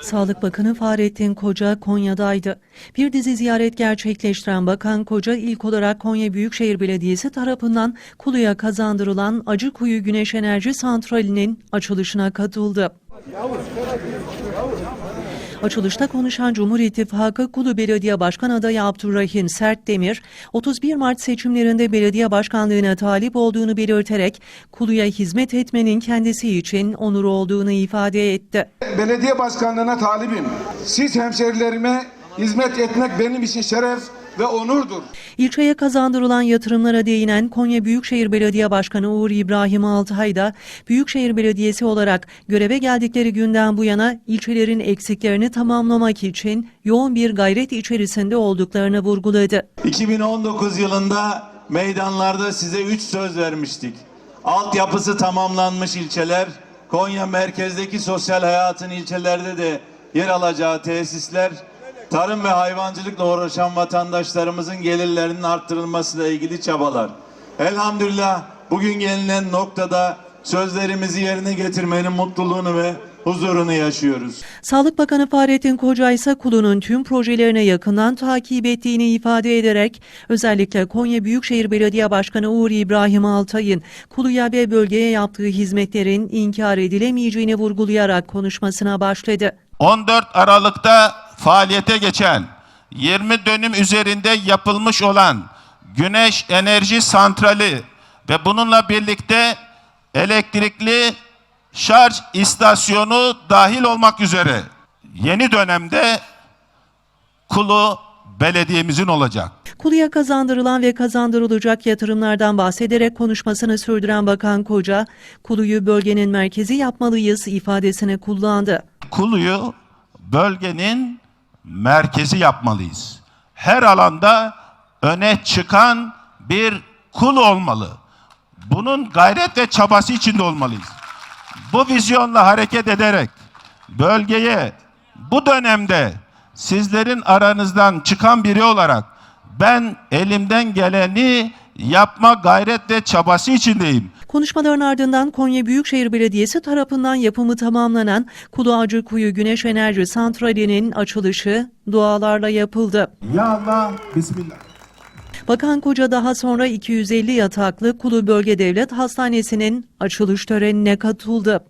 Sağlık Bakanı Fahrettin Koca Konya'daydı. Bir dizi ziyaret gerçekleştiren Bakan Koca ilk olarak Konya Büyükşehir Belediyesi tarafından Kulu'ya kazandırılan Acıkuyu Güneş Enerji Santrali'nin açılışına katıldı. Açılışta konuşan Cumhur İttifakı Kulu Belediye Başkan adayı Abdurrahim Sertdemir, 31 Mart seçimlerinde belediye başkanlığına talip olduğunu belirterek Kulu'ya hizmet etmenin kendisi için onur olduğunu ifade etti. belediye başkanlığına talibim. Siz hemşerilerime hizmet etmek benim için şeref ve onurdur. İlçeye kazandırılan yatırımlara değinen Konya Büyükşehir Belediye Başkanı Uğur İbrahim Altay da Büyükşehir Belediyesi olarak göreve geldikleri günden bu yana ilçelerin eksiklerini tamamlamak için yoğun bir gayret içerisinde olduklarını vurguladı. 2019 yılında meydanlarda size 3 söz vermiştik. Altyapısı tamamlanmış ilçeler, Konya merkezdeki sosyal hayatın ilçelerde de yer alacağı tesisler, tarım ve hayvancılıkla uğraşan vatandaşlarımızın gelirlerinin arttırılmasıyla ilgili çabalar. Elhamdülillah bugün gelinen noktada sözlerimizi yerine getirmenin mutluluğunu ve huzurunu yaşıyoruz. Sağlık Bakanı Fahrettin Koca ise kulunun tüm projelerine yakından takip ettiğini ifade ederek özellikle Konya Büyükşehir Belediye Başkanı Uğur İbrahim Altay'ın kuluya ve bölgeye yaptığı hizmetlerin inkar edilemeyeceğini vurgulayarak konuşmasına başladı. 14 Aralık'ta faaliyete geçen 20 dönüm üzerinde yapılmış olan güneş enerji santrali ve bununla birlikte elektrikli şarj istasyonu dahil olmak üzere yeni dönemde kulu belediyemizin olacak. Kuluya kazandırılan ve kazandırılacak yatırımlardan bahsederek konuşmasını sürdüren Bakan Koca, Kulu'yu bölgenin merkezi yapmalıyız ifadesini kullandı. Kulu'yu bölgenin merkezi yapmalıyız. Her alanda öne çıkan bir kul olmalı. Bunun gayret ve çabası içinde olmalıyız. Bu vizyonla hareket ederek bölgeye bu dönemde sizlerin aranızdan çıkan biri olarak ben elimden geleni yapma gayret ve çabası içindeyim. Konuşmaların ardından Konya Büyükşehir Belediyesi tarafından yapımı tamamlanan Kulu Acıkuyu Güneş Enerji Santrali'nin açılışı dualarla yapıldı. Ya Allah, Bismillah. Bakan Koca daha sonra 250 yataklı Kulu Bölge Devlet Hastanesi'nin açılış törenine katıldı.